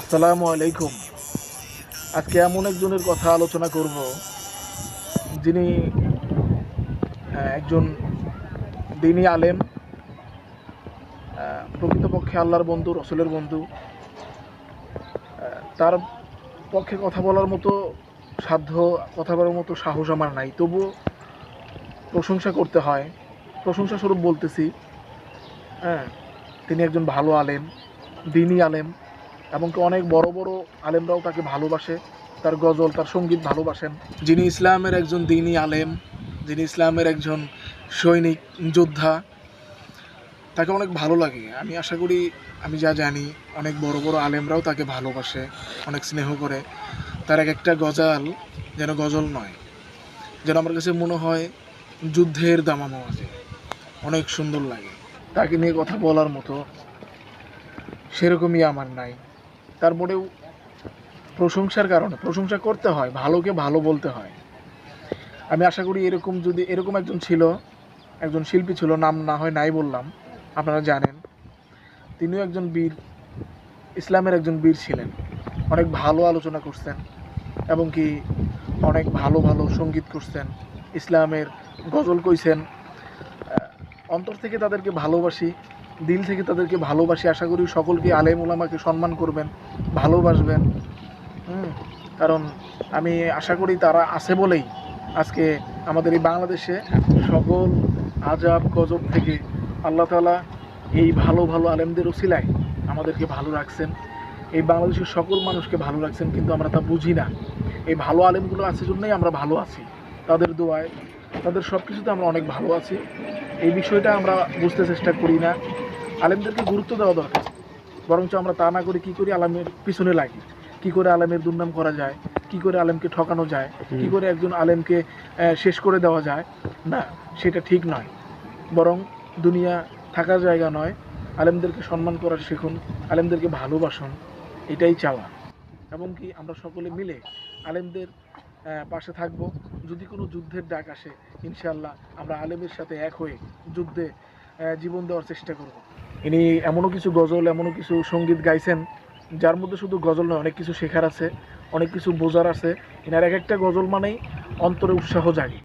আসসালামু আলাইকুম। আজকে এমন একজনের কথা আলোচনা করব যিনি আহ, একজন দিনী আলেম প্রকৃতপক্ষে আল্লাহর বন্ধু রসুলের বন্ধু। তার পক্ষে কথা বলার মতো সাধ্য কথা বলার মতো সাহস আমার নাই। তবুও প্রশংসা করতে হয়। প্রশংসা স্বরূপ বলতেছি হ্যাঁ তিনি একজন ভালো আলেম দিনী আলেম। এমনকি অনেক বড় বড় আলেমরাও তাকে ভালোবাসে, তার গজল, তার সংগীত ভালোবাসেন। যিনি ইসলামের একজন দিনী আলেম, যিনি ইসলামের একজন সৈনিক, যোদ্ধা, তাকে অনেক ভালো লাগে। আমি আশা করি, আমি যা জানি, অনেক বড় বড় আলেমরাও তাকে ভালোবাসে, অনেক স্নেহ করে। তার এক একটা গজাল যেন গজল নয়, যেন আমার কাছে মনে হয় যুদ্ধের দামামো আছে। অনেক সুন্দর লাগে। তাকে নিয়ে কথা বলার মতো সেরকমই আমার নাই। তারপরেও প্রশংসার কারণে, প্রশংসা করতে হয়, ভালোকে ভালো বলতে হয়। আমি আশা করি এরকম যদি, এরকম একজন ছিল, একজন শিল্পী ছিল, নাম না হয় নাই বললাম, আপনারা জানেন, তিনিও একজন বীর, ইসলামের একজন বীর ছিলেন। অনেক ভালো আলোচনা করছেন, এবং কি অনেক ভালো ভালো সংগীত করছেন, ইসলামের গজল কইছেন। অন্তর থেকে তাদেরকে ভালোবাসি দিল থেকে তাদেরকে ভালোবাসি। আশা করি সকলকে আলেম ওলামাকে সম্মান করবেন, ভালোবাসবেন। কারণ আমি আশা করি তারা আছে বলেই আজকে আমাদের এই বাংলাদেশে সকল আজাব, গজব থেকে আল্লাহ তালা এই ভালো ভালো আলেমদের ওসিলায় আমাদেরকে ভালো রাখছেন। এই বাংলাদেশের সকল মানুষকে ভালো রাখছেন কিন্তু আমরা তা বুঝি না। এই ভালো আলেমগুলো আছে জন্যই আমরা ভালো আছি। তাদের দোয়ায়, তাদের সব কিছুতে আমরা অনেক ভালো আছি। এই বিষয়টা আমরা বুঝতে চেষ্টা করি না। আলেমদেরকে গুরুত্ব দেওয়া দরকার। বরঞ্চ আমরা তা না করে কি করি আলেমের পিছনে লাগি। কি করে আলেমের দুর্নাম করা যায়? কি করে আলেমকে ঠকানো যায়? কি করে একজন আলেমকে শেষ করে দেওয়া যায়? না সেটা ঠিক নয়। বরং দুনিয়া থাকার জায়গা নয়। আলেমদেরকে সম্মান করার শিখুন আলেমদেরকে ভালোবাসুন এটাই চাওয়া। এবং কি আমরা সকলে মিলে আলেমদের পাশে থাকব। যদি কোনো যুদ্ধের ডাক আসে ইনশাল্লাহ আমরা আলেমের সাথে এক হয়ে যুদ্ধে জীবন দেওয়ার চেষ্টা করব। ইনি এমনও কিছু গজল, এমনও কিছু সংগীত গাইছেন, যার মধ্যে শুধু গজল নয়, অনেক কিছু শেখার আছে, অনেক কিছু বোঝার আছে। এনার এক একটা গজল মানেই অন্তরে উৎসাহ জাগে।